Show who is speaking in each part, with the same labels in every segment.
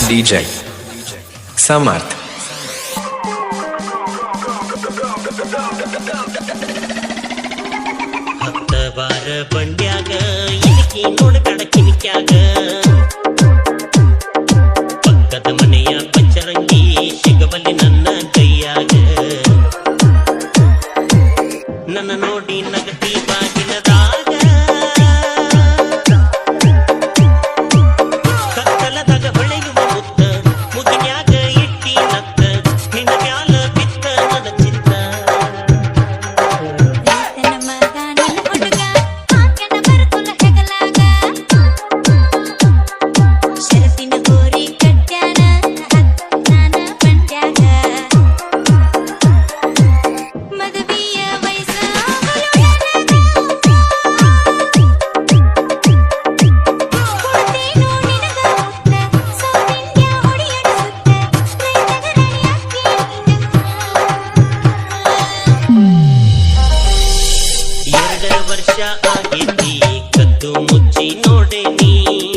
Speaker 1: DJ Samarth.
Speaker 2: ಹತ್ತವಾರ ಬಂಡ್ಯಾಗ ಇದಕ್ಕೆ ನೋಡಕಡ ಕಿಮಿಕ್ಯಾಗ ಪಕ್ಕದ ಮನೆಯ ಪಂಚರಂಗಿ ಸಿಗಬಲ್ಲಿ ನನ್ನ ಕೈಯಾಗ. ನನ್ನ ನೋಡಿ 你。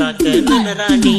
Speaker 2: சாக்க மலராணி